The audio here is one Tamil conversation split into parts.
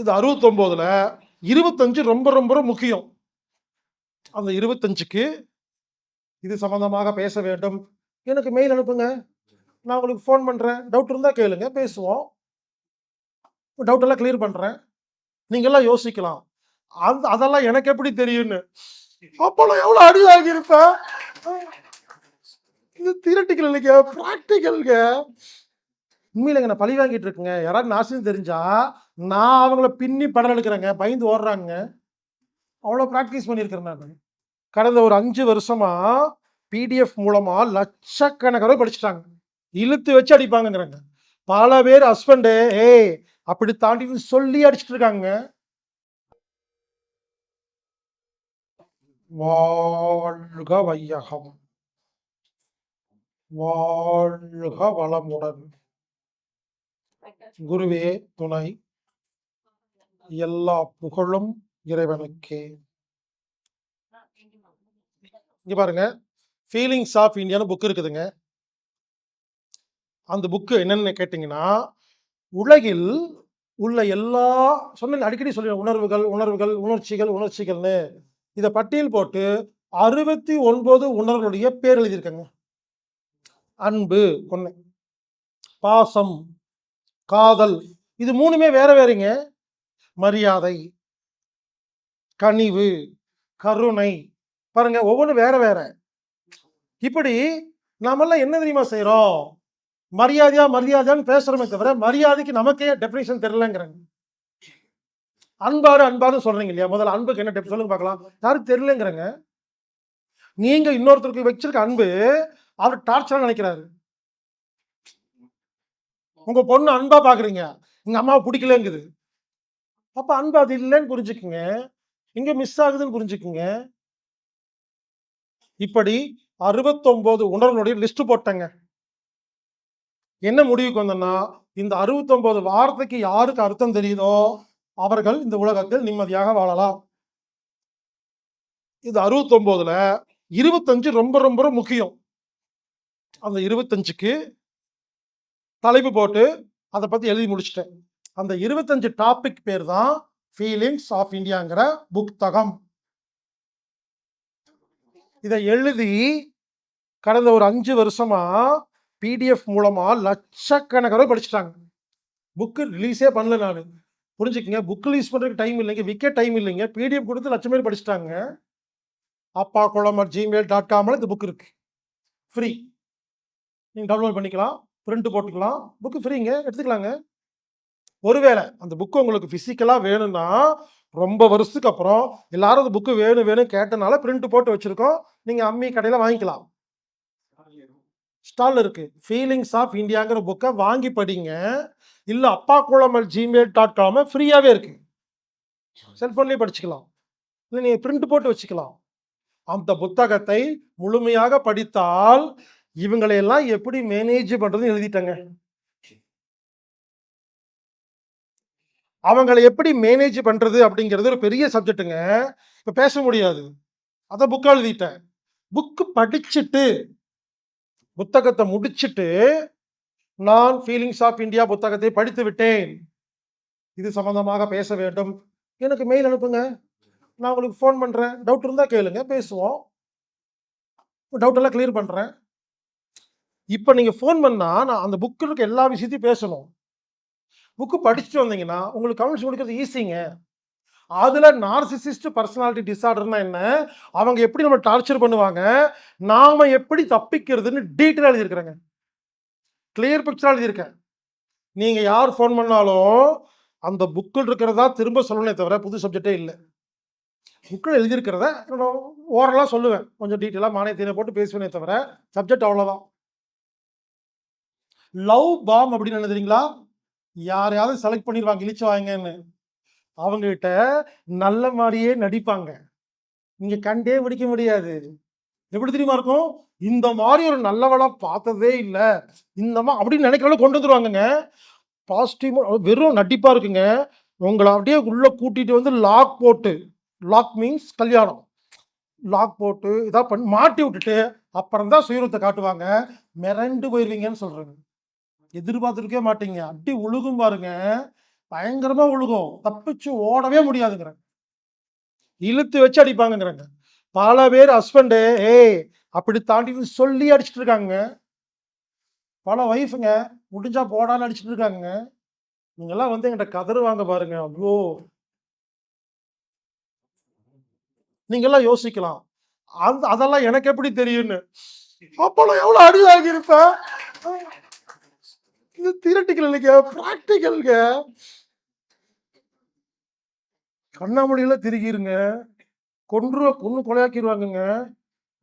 இது அறுபத்தொம்போதில் இருபத்தஞ்சு ரொம்ப ரொம்ப முக்கியம். அந்த இருபத்தஞ்சுக்கு இது சம்மந்தமாக பேச வேண்டும். எனக்கு மெயில் அனுப்புங்க. நான் உங்களுக்கு ஃபோன் பண்ணுறேன் டவுட் இருந்தால் கேளுங்க. பேசுவோம். டவுட்டெல்லாம் கிளியர் பண்ணுறேன் நீங்கள்லாம் யோசிக்கலாம். அந்த அதெல்லாம் எனக்கு எப்படி தெரியும்னு. அப்போ நான் எவ்வளோ அடி வாங்கியிருப்பேன்? இது தியரட்டிக்கல் இல்லைங்க ப்ராக்டிக்கல்க உண்மையிலங்க நான் பழி வாங்கிட்டு இருக்குங்க. யாராவது நாசின்னு தெரிஞ்சா நான் அவங்கள பின்னி படம் எடுக்கிறேங்க. பயந்து ஓடுறாங்க. அவ்வளோ ப்ராக்டிஸ் பண்ணியிருக்கிறேன் நான். கடந்த ஒரு அஞ்சு வருஷமாக பிடிஎஃப் மூலமாக லட்சக்கணக்காக படிச்சுட்டாங்க. இழுத்து வச்சு அடிப்பாங்கங்கிறாங்க. பல பேர் ஹஸ்பண்டு ஏய் அப்படி தாண்டி சொல்லி அடிச்சிட்டு இருக்காங்க. வாழ்க வையகம். வாழ்க வளமுடன். குருவே துணை. எல்லா புகழும் இறைவனுக்கே. இங்க பாருங்க. ஃபீலிங்ஸ் ஆஃப் இந்தியான்னு புக் இருக்குதுங்க. அந்த புக்கு என்னன்னு கேட்டிங்கன்னா உலகில் உள்ள எல்லா சொன்ன அடிக்கடி சொல்லி உணர்வுகள் உணர்வுகள் உணர்ச்சிகள் உணர்ச்சிகள்னு. இதை பட்டியல் போட்டு அறுபத்தி ஒன்பது உணர்வுகளுடைய பேர் எழுதியிருக்காங்க. அன்பு ஒன்று பாசம் காதல். இது மூணுமே வேற வேறங்க. மரியாதை கனிவு கருணை. பாருங்க ஒவ்வொன்றும் வேற வேற. இப்படி நாமெல்லாம் என்ன தெரியுமா செய்கிறோம் மரியாதையா மரியாதையான்னு பேசுறோமே தவிர மரியாதைக்கு நமக்கே டெஃபினேஷன் தெரியலங்கிறாங்க. அன்பாரு அன்பாரு சொல்றீங்க இல்லையா? முதல்ல அன்புக்கு என்ன டெப் சொல்லுங்க பார்க்கலாம். யாரும் தெரியலங்கிறாங்க. நீங்க இன்னொருத்தருக்கு வச்சிருக்க அன்பு அவர் டார்ச்சரா நினைக்கிறாரு. உங்க பொண்ணு அன்பா பாக்குறீங்க. எங்க அம்மாவை பிடிக்கலங்குது. அப்ப அன்பு அது இல்லைன்னு புரிஞ்சுக்குங்க. இங்க மிஸ் ஆகுதுன்னு புரிஞ்சுக்குங்க. இப்படி அறுபத்தொன்பது உணர்வுடைய லிஸ்ட் போட்டேங்க. என்ன முடிவுக்கு வந்தேன்னா இந்த அறுபத்தொன்பது வார்த்தைக்கு யாருக்கு அர்த்தம் தெரியுதோ அவர்கள் இந்த உலகத்தில் நிம்மதியாக வாழலாம். இது அறுபத்தொன்பதுல இருபத்தஞ்சு ரொம்ப ரொம்ப முக்கியம். அந்த இருபத்தஞ்சுக்கு தலைப்பு போட்டு அதை பற்றி எழுதி முடிச்சிட்டேன். அந்த இருபத்தஞ்சு டாபிக் பேர் தான் ஃபீலிங்ஸ் ஆஃப் இந்தியாங்கிற புத்தகம். இதை எழுதி கடந்த ஒரு அஞ்சு வருஷமா பிடிஎஃப் மூலமா லட்சக்கணக்காக படிச்சுட்டாங்க. புக்கு ரிலீஸே பண்ணல நான். புரிஞ்சுக்கங்க? புக் ரிலீஸ் பண்ணுறதுக்கு டைம் இல்லைங்க. விற்க டைம் இல்லைங்க. பிடிஎஃப் கொடுத்து லட்சம் பேர் படிச்சுட்டாங்க. அப்பா குளம் ஜிமெயில் டாட் காமில் இந்த புக் இருக்கு. ஃப்ரீ நீங்கள் டவுன்லோட் பண்ணிக்கலாம். பிரிண்ட் போட்டுக்கலாம். புக்கு ஃப்ரீங்க எடுத்துக்கலாங்க. ஒருவேளை அந்த புக்கு உங்களுக்கு ஃபிசிக்கலாக வேணும்னா ரொம்ப வருஷத்துக்கு அப்புறம் எல்லாரும் அந்த புக்கு வேணும் வேணும் கேட்டனால பிரிண்ட் போட்டு வச்சுருக்கோம். நீங்கள் அம்மி கடையில் வாங்கிக்கலாம். ஸ்டால் இருக்கு. ஃபீலிங்ஸ் ஆஃப் இந்தியாங்கிற புக்கை வாங்கி படிங்க. இல்லை அப்பா குளமல் ஜிமெயில் டாட் காம ஃப்ரீயாகவே இருக்கு. செல்ஃபோன்லேயே படிச்சுக்கலாம். இல்லை நீங்கள் பிரிண்ட் போட்டு வச்சுக்கலாம். அந்த புத்தகத்தை முழுமையாக படித்தால் இவங்களை எல்லாம் எப்படி மேனேஜ் பண்றதுன்னு எழுதிட்டாங்க. அவங்களை எப்படி மேனேஜ் பண்றது அப்படிங்கிறது ஒரு பெரிய சப்ஜெக்ட்டுங்க இப்போ பேச முடியாது. அதை புக்கா எழுதிட்டேன். புக்கு படிச்சுட்டு புத்தகத்தை முடிச்சுட்டு நான் ஃபீலிங்ஸ் ஆஃப் இந்தியா புத்தகத்தை படித்து விட்டேன். இது சம்பந்தமாக பேச வேண்டும். எனக்கு மெயில் அனுப்புங்க. நான் உங்களுக்கு ஃபோன் பண்ணுறேன் டவுட் இருந்தால் கேளுங்க. பேசுவோம். டவுட் எல்லாம் கிளியர் பண்ணுறேன் இப்போ நீங்கள் ஃபோன் பண்ணால் நான் அந்த புக்கில் இருக்க எல்லா விஷயத்தையும் பேசணும். புக்கு படிச்சுட்டு வந்தீங்கன்னா உங்களுக்கு கமெண்ட்ஸ் கொடுக்கறது ஈஸிங்க அதில் நார்சிசிஸ்ட் பர்சனாலிட்டி டிசார்டர்னா என்ன? அவங்க எப்படி நம்ம டார்ச்சர் பண்ணுவாங்க? நாம் எப்படி தப்பிக்கிறதுன்னு டீட்டெயில் எழுதியிருக்கிறேங்க. கிளியர் பிக்சராக எழுதியிருக்கேன். நீங்கள் யார் ஃபோன் பண்ணாலும் அந்த புக்கில் இருக்கிறதா திரும்ப சொல்லணே தவிர புது சப்ஜெக்டே இல்லை. புக்கில் எழுதியிருக்கிறத ஓரலாக சொல்லுவேன். கொஞ்சம் டீட்டெயிலாக மானியத்தினை போட்டு பேசுவேனே தவிர சப்ஜெக்ட் அவ்வளோதான் லவ் பாம் அப்படின்னு என்ன தெரியுங்களா? யாரையாவது செலக்ட் பண்ணிடுவாங்க இழிச்சு வாங்கன்னு. அவங்ககிட்ட நல்ல மாதிரியே நடிப்பாங்க. நீங்க கண்டே பிடிக்க முடியாது. எப்படி தெரியுமா இருக்கும்? இந்த மாதிரி ஒரு நல்லவளா பார்த்ததே இல்லை. இந்த மாதிரி அப்படின்னு நினைக்கிற கொண்டு வந்துருவாங்கங்க. பாசிட்டிவ் வெறும் நடிப்பா இருக்குங்க. உங்களை அப்படியே உள்ள கூட்டிட்டு வந்து லாக் போட்டு லாக் மீன்ஸ் கல்யாணம். லாக் போட்டு இதாக பண்ணி மாட்டி விட்டுட்டு அப்புறம் தான் சுயரூபத்தை காட்டுவாங்க. மிரண்டு போயிடுவீங்கன்னு சொல்கிறேங்க எதிர்பார்த்துருக்கவே மாட்டீங்க. அப்படி உழுகும் பாருங்க. பயங்கரமா ஒழுகும் தப்பிச்சு ஓடவே முடியாதுங்கிறாங்க இழுத்து வச்சு அடிப்பாங்கங்கிறாங்க. பல பேர் ஹஸ்பண்டு ஏய் அப்படி தாண்டின்னு சொல்லி அடிச்சிட்டு இருக்காங்க. பல ஒய்ஃபுங்க முடிஞ்சா போடான்னு அடிச்சுட்டு இருக்காங்க. நீங்கெல்லாம் வந்து என்கிட்ட கதறுவாங்க பாருங்க. அவ்வளோ நீங்கெல்லாம் யோசிக்கலாம். அந்த அதெல்லாம் எனக்கு எப்படி தெரியும்னு. அப்ப நான் எவ்வளவு அடி வாங்கியிருப்பேன்? இது தியரட்டிக்கல் இல்லைங்க ப்ராக்டிக்கல்ங்க கண்ணாமொழியில திருகிருங்க. கொன்று கொன்று கொலையாக்கிடுவாங்கங்க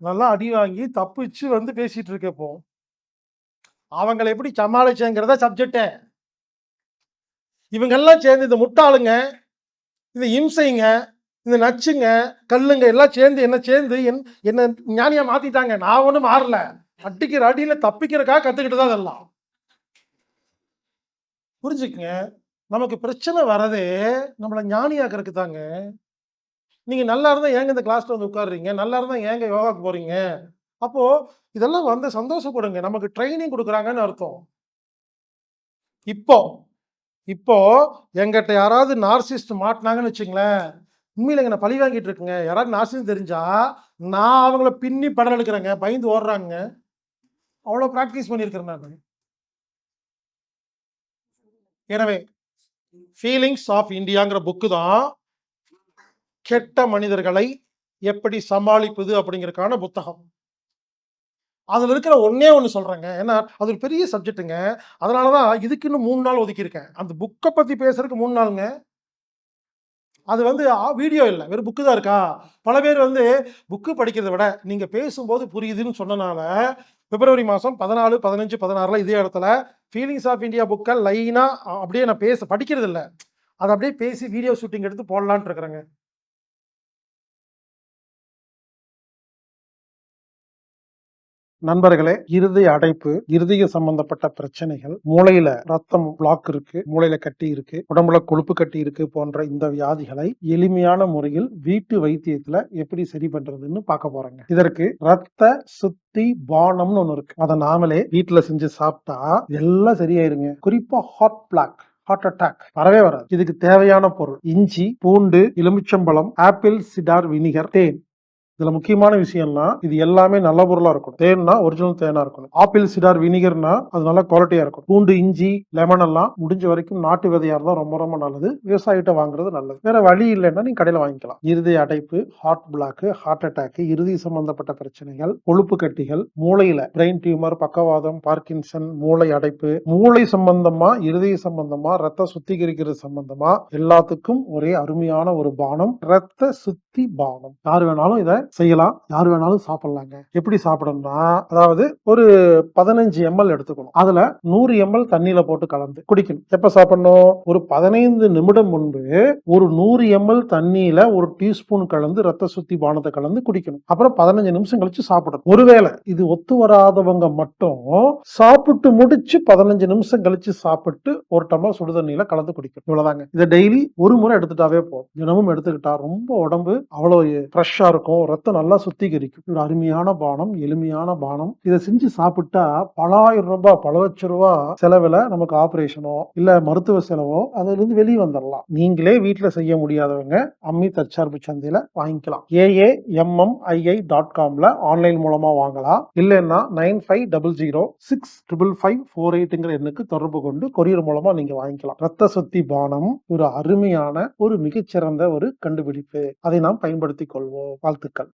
நல்லா அடி வாங்கி தப்பிச்சு வந்து பேசிட்டு இருக்கப்போ அவங்களை எப்படி சமாளிச்சேங்கிறத சப்ஜெக்டே இவங்கெல்லாம் சேர்ந்து இந்த முட்டாளுங்க இந்த இம்சைங்க இந்த நச்சுங்க கல்லுங்க எல்லாம் சேர்ந்து என்ன சேர்ந்து என் என்ன ஞானியா மாத்திட்டாங்க. நான் ஒன்றும் மாறல. அடிக்கிற அடியில தப்பிக்கிறக்காக கத்துக்கிட்டு தான் அதெல்லாம். புரிஞ்சுக்குங்க. நமக்கு பிரச்சனை வரதே நம்மளை ஞானியாக்கிறதுக்கு தாங்க நீங்கள் நல்லா இருந்தால் ஏங்க இந்த கிளாஸில் வந்து உட்காருறீங்க? நல்லா இருந்தால் ஏங்க யோகாவுக்கு போகிறீங்க அப்போது இதெல்லாம் வந்து சந்தோஷப்படுங்க. நமக்கு ட்ரைனிங் கொடுக்குறாங்கன்னு அர்த்தம். இப்போ இப்போ எங்கிட்ட யாராவது நார்சிஸ்ட் மாட்டினாங்கன்னு வச்சுங்களேன். உண்மையில் நான் பழி வாங்கிட்டு இருக்குங்க. யாராவது நார்சிஸ்ட் தெரிஞ்சா நான் அவங்கள பின்னி படம் எடுக்கிறேங்க. பயந்து ஓடுறாங்க. அவ்வளோ ப்ராக்டிஸ் பண்ணியிருக்கிறேன் நான். எனவே ஃபீலிங்ஸ் ஆஃப் இந்தியாங்கிற புக்கு தான் கெட்ட மனிதர்களை எப்படி சமாளிப்பது அப்படிங்கிறதுக்கான புத்தகம். அதில் இருக்கிற ஒன்னே ஒன்று சொல்கிறேங்க ஏன்னா அது ஒரு பெரிய சப்ஜெக்ட்டுங்க அதனாலதான் இதுக்கு இன்னும் மூணு நாள் ஒதுக்கியிருக்கேன். அந்த புக்கை பற்றி பேசுறதுக்கு மூணு நாளுங்க. அது வந்து வீடியோ இல்லை. வெறும் புக்கு தான் இருக்கா? பல பேர் வந்து புக்கு படிக்கிறதை விட நீங்கள் பேசும்போது புரியுதுன்னு சொன்னனால பிப்ரவரி மாதம் பதினாலு பதினஞ்சு பதினாறுல இதே இடத்துல ஃபீலிங்ஸ் ஆஃப் இந்தியா புக்கை லைனாக அப்படியே நான் பேச படிக்கிறது இல்லை. அதை அப்படியே பேசி வீடியோ ஷூட்டிங் எடுத்து போடலான்ட்டு இருக்கிறேங்க. நண்பர்களே இருதய அடைப்பு இருதய சம்பந்தப்பட்ட பிரச்சனைகள் மூளையில ரத்தம் பிளாக் இருக்கு மூளையில கட்டி இருக்கு உடம்புல கொழுப்பு கட்டி இருக்கு போன்ற இந்த வியாதிகளை எளிமையான முறையில் வீட்டு வைத்தியத்துல எப்படி சரி பண்றதுன்னு பார்க்க போறாங்க. இதற்கு ரத்த சுத்தி பானம்னு ஒண்ணு இருக்கு. அதை நாமளே வீட்டுல செஞ்சு சாப்பிட்டா எல்லாம் சரியாயிருங்க. குறிப்பா ஹாட் பிளாக் ஹார்ட் அட்டாக் வரவே வராது. இதுக்கு தேவையான பொருள் இஞ்சி பூண்டு எலுமிச்சம்பழம் ஆப்பிள் சிடார் வினிகர் தேன். இதுல முக்கியமான விஷயம்னா இது எல்லாமே நல்ல பொருளா இருக்கும் தேன்னா ஒரிஜினல் தேனா இருக்கணும். ஆப்பிள் சிடார் வினிகர்னா அது நல்ல குவாலிட்டியா இருக்கும் பூண்டு இஞ்சி லெமன் எல்லாம் முடிஞ்ச வரைக்கும் நாட்டு விதையா இருந்தா ரொம்ப ரொம்ப நல்லது. விவசாயிட்ட வாங்குறது நல்லது. வேற வழி இல்லைன்னா நீங்க கடையில வாங்கிக்கலாம். இறுதி அடைப்பு ஹார்ட் பிளாக் ஹார்ட் அட்டாக் இறுதி சம்பந்தப்பட்ட பிரச்சனைகள் கொழுப்பு கட்டிகள் மூளையில பிரெயின் டியூமர் பக்கவாதம் பார்க்கின்சன் மூளை அடைப்பு மூளை சம்பந்தமா இருதய சம்பந்தமா ரத்த சுத்திகரிக்கிறது சம்பந்தமா எல்லாத்துக்கும் ஒரே அருமையான ஒரு பானம் ரத்த சுத்தி பானம். யார் வேணாலும் இதை செய்யலாம். யார் வேணாலும் சாப்பிடலாங்க. எப்படி சாப்பிடணும்னா அதாவது ஒரு பதினஞ்சு எம்எல் எடுத்துக்கணும். அதுல நூறு எம்எல் தண்ணியில போட்டு கலந்து குடிக்கணும். எப்ப சாப்பிடணும்? ஒரு பதினைந்து நிமிடம் முன்பு ஒரு நூறு எம்எல் தண்ணியில ஒரு டீஸ்பூன் கலந்து ரத்த சுத்தி பானத்தை கலந்து குடிக்கணும். அப்புறம் பதினஞ்சு நிமிஷம் கழிச்சு சாப்பிடணும். ஒருவேளை இது ஒத்து வராதவங்க மட்டும் சாப்பிட்டு முடிச்சு பதினஞ்சு நிமிஷம் கழிச்சு சாப்பிட்டு ஒரு டம்ளர் சுடுதண்ணியில கலந்து குடிக்கணும். இவ்வளவுதாங்க. இதை டெய்லி ஒரு முறை எடுத்துட்டாவே போதும். தினமும் எடுத்துக்கிட்டா ரொம்ப உடம்பு அவ்வளவு ஃப்ரெஷ்ஷா இருக்கும். ரத்தம் நல்லா சுத்திகரிக்கும். ஒரு அருமையான பானம் எளிமையான பானம். இதை செஞ்சு சாப்பிட்டா பலாயிரம் ரூபாய் பல லட்சம் ரூபாய் செலவுல நமக்கு ஆபரேஷனோ இல்ல மருத்துவ செலவோ அதுல இருந்து வெளியே வந்துடலாம் நீங்களே வீட்டுல செய்ய முடியாதவங்க அம்மி தற்சார்பு சந்தையில வாங்கிக்கலாம். ஏஏ எம்எம் ஐஐ டாட் காம்ல ஆன்லைன் மூலமா வாங்கலாம். இல்லைன்னா nine five double zero six triple five four எயிட்ங்கிற எண்ணுக்கு தொடர்பு கொண்டு கொரியர் மூலமா நீங்க வாங்கிக்கலாம். ரத்த சுத்தி பானம் ஒரு அருமையான ஒரு மிகச்சிறந்த ஒரு கண்டுபிடிப்பு. அதை நாம் பயன்படுத்திக் கொள்வோம். வாழ்த்துக்கள்.